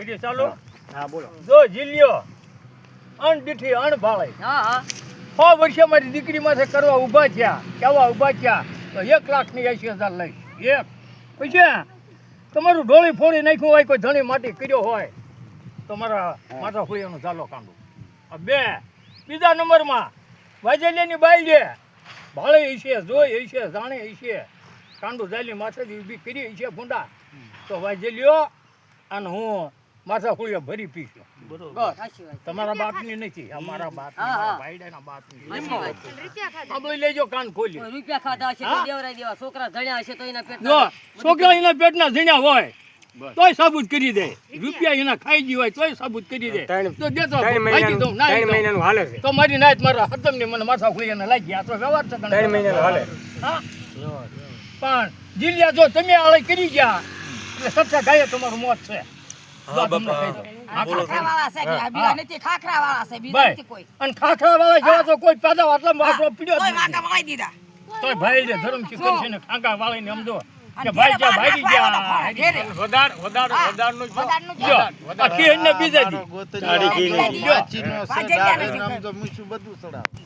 Video ચાલુ. હા બોલો. જો જીલ્યો અણ દીઠી અણ ભાળે. હા હા. સો વર્ષે મારી દીકરી માથે કરવા ઊભા થયા કેવા ઊભા થયા તો એક લાખની એસી હજાર લઈશ એક. પછી તમારું ઢોળી ફોડી નાખ્યું હોય કોઈ ધણી માટી કર્યો હોય તો મારા માથા ફોડીનું ચાલો કાંડું. આ બે. બીજા નંબરમાં વાજેલિયાની બાઈ છે. ભાળે હશે જોઈ હશે જાણે હશે કાંડું જાલી માથેથી ઊભી કરી હશે ભૂંડા. તો વાજેલિયો અને હું માથા ફોડીએ ભરી પીશું વાત તમારા બાપની નથી અમારા બાપની હા, હા. મારા ભાઈડાના બાપની. સાચી વાત સાંભળી લેજો કાન ખોલી. રૂપિયા ખાધા હશે દેવરાઈ દેવા. છોકરા ધણ્યા હશે તો એના પેટ છોકરા એના પેટના ઝીણ્યા હોય તોય સાબુત કરી દે. રૂપિયા એના ખાઈ ગઈ હોય તોય સાબુત કરી દે. તો દેતો ભાગી દઉં ના ત્રણ મહિનાનું હાલે છે. તો મારી નાત મારા હતમ ને મને માથા ખોલી એને લાગી આ તો વ્યવહાર છે. ત્રણ મહિનાનું હાલે. હા? પણ જીલ્યા જો તમે આળે કરી ગયા એટલે સચ્ચા ગાયે તમારું મોત છે. જો ખાખરાવાળા છે બીજા નથી ખાખરાવાળા છે બીજા ભાઈ નથી કોઈ અને ખાખરા વાળા જેવા તો કોઈ પેદા વાટલા વાપરો પીડ્યો કોઈ નથી. વાંકા દીધા તોય ભાઈ જે ધર્મથી કરશે ને ખાંકા વાળીને સમજો કે ભાઈ ઘેરે ભાગી ગયા જો. જો બીજા દી બધું ચડાવે